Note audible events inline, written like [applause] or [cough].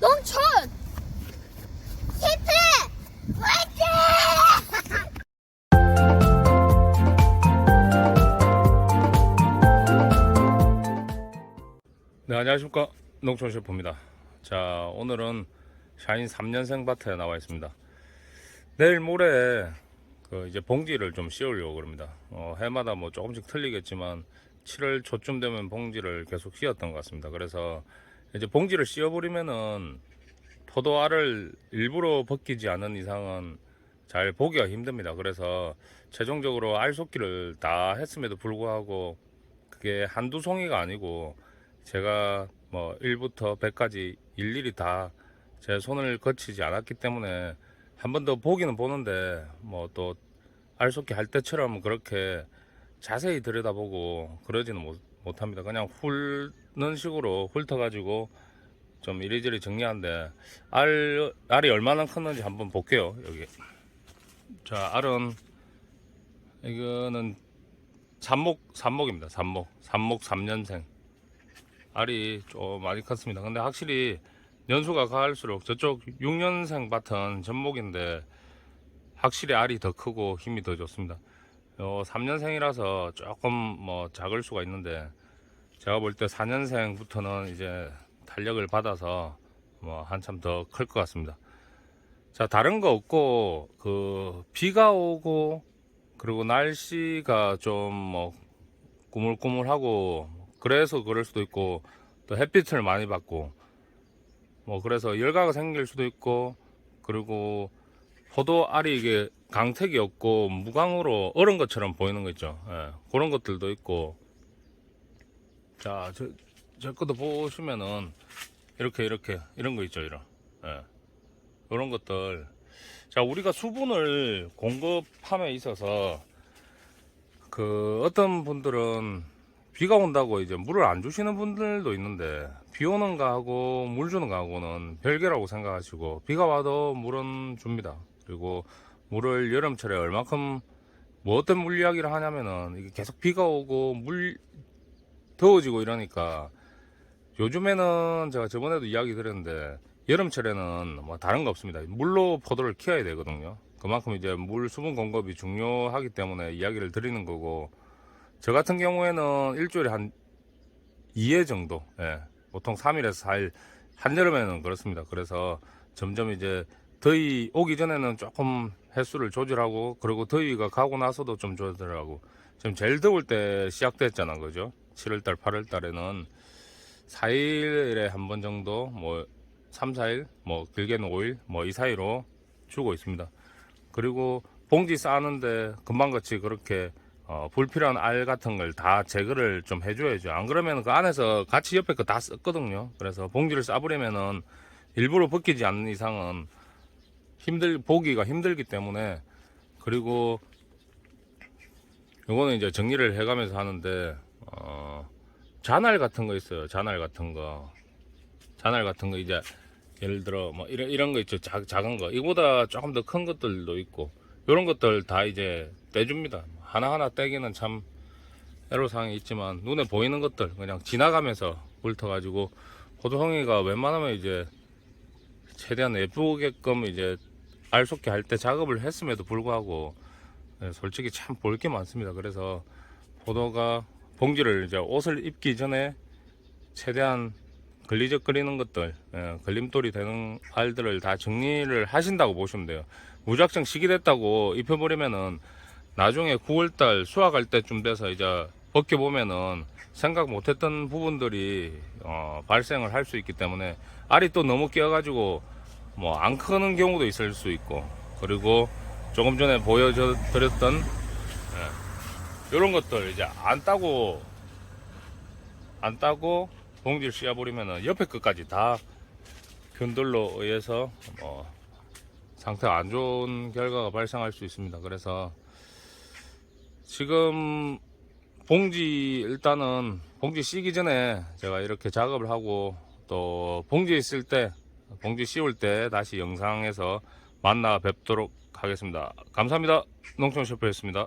농촌 히트 화이팅! [laughs] 네, 안녕하십니까. 농촌 셰프입니다. 자, 오늘은 샤인 3년생 밭에 나와 있습니다. 내일 모레 그 이제 봉지를 좀 씌우려고 그럽니다. 어, 해마다 뭐 조금씩 틀리겠지만 7월 초쯤 되면 봉지를 계속 씌웠던 것 같습니다. 그래서 이제 봉지를 씌워버리면은 포도알을 일부러 벗기지 않은 이상은 잘 보기가 힘듭니다. 그래서 최종적으로 알 쏟기를 다 했음에도 불구하고 그게 한두 송이가 아니고 제가 뭐 1부터 100까지 일일이 다 제 손을 거치지 않았기 때문에 한 번 더 보기는 보는데 뭐 또 알 속기 할 때처럼 그렇게 자세히 들여다보고 그러지는 못, 못합니다. 그냥 훑는 식으로 훑어 가지고 좀 이리저리 정리하는데 알, 알이 얼마나 컸는지 한번 볼게요. 여기. 자, 알은 이거는 삼목, 삼목입니다. 삼목. 삼목 3년생. 알이 좀 많이 컸습니다. 근데 확실히 연수가 가할수록 저쪽 6년생 밭은 전목인데 확실히 알이 더 크고 힘이 더 좋습니다. 어, 3년생이라서 조금 뭐 작을 수가 있는데 제가 볼 때 4년생부터는 이제 탄력을 받아서 뭐 한참 더 클 것 같습니다. 자, 다른 거 없고 그 비가 오고 그리고 날씨가 좀 뭐 꾸물꾸물하고 그래서 그럴 수도 있고 또 햇빛을 많이 받고 뭐 그래서 열가가 생길 수도 있고 그리고 포도 알이 이게 강택이 없고 무광으로 얼은 것처럼 보이는 거 있죠. 예, 그런 것들도 있고 자, 저, 저 것도 보시면은 이렇게 이렇게 이런 거 있죠, 이런. 예. 이런 것들. 자, 우리가 수분을 공급함에 있어서 그 어떤 분들은 비가 온다고 이제 물을 안 주시는 분들도 있는데 비 오는 거하고 물 주는 거하고는 별개라고 생각하시고 비가 와도 물은 줍니다. 그리고 물을 여름철에 얼마큼 뭐 어떤 물 이야기를 하냐면은 이게 계속 비가 오고 물 더워지고 이러니까 요즘에는 제가 저번에도 이야기 드렸는데 여름철에는 뭐 다른 거 없습니다. 물로 포도를 키워야 되거든요. 그만큼 이제 물 수분 공급이 중요하기 때문에 이야기를 드리는 거고 저 같은 경우에는 일주일에 한 2회 정도, 예, 보통 3일에서 4일, 한여름에는 그렇습니다. 그래서 점점 이제 더위 오기 전에는 조금 횟수를 조절하고, 그리고 더위가 가고 나서도 좀 조절하고, 지금 제일 더울 때 시작됐잖아, 그죠? 7월달, 8월달에는 4일에 한 번 정도, 뭐, 3, 4일, 뭐, 길게는 5일, 뭐, 이 사이로 주고 있습니다. 그리고 봉지 싸는데 금방같이 그렇게 어, 불필요한 알 같은 걸 다 제거를 좀 해줘야죠. 안 그러면 그 안에서 같이 옆에 거 다 썼거든요. 그래서 봉지를 싸버리면은 일부러 벗기지 않는 이상은 힘들, 보기가 힘들기 때문에 그리고 요거는 이제 정리를 해가면서 하는데, 어, 잔알 같은 거 있어요. 잔알 같은 거. 잔알 같은 거 이제 예를 들어 뭐 이런, 이런 거 있죠. 작, 작은 거. 이보다 조금 더 큰 것들도 있고, 요런 것들 다 이제 떼줍니다. 하나하나 떼기는 참 애로사항이 있지만 눈에 보이는 것들 그냥 지나가면서 훑어가지고 호두홍이가 웬만하면 이제 최대한 예쁘게끔 이제 알속기 할 때 작업을 했음에도 불구하고 네, 솔직히 참 볼 게 많습니다. 그래서 포도가 봉지를 이제 옷을 입기 전에 최대한 걸리적거리는 것들, 예, 걸림돌이 되는 알들을 다 정리를 하신다고 보시면 돼요. 무작정 시기 됐다고 입혀버리면은 나중에 9월달 수확할 때쯤 돼서 이제 벗겨보면은 생각 못했던 부분들이 어, 발생을 할 수 있기 때문에 알이 또 너무 끼어가지고 뭐 안 크는 경우도 있을 수 있고 그리고 조금 전에 보여드렸던 예, 이런 것들 이제 안 따고 안 따고 봉지를 씌워버리면은 옆에 끝까지 다 균들로 의해서 뭐 상태가 안 좋은 결과가 발생할 수 있습니다. 그래서 지금 봉지 일단은 봉지 씌기 전에 제가 이렇게 작업을 하고 또 봉지 있을 때 봉지 씌울 때 다시 영상에서 만나 뵙도록 하겠습니다. 감사합니다. 농촌 셰프였습니다.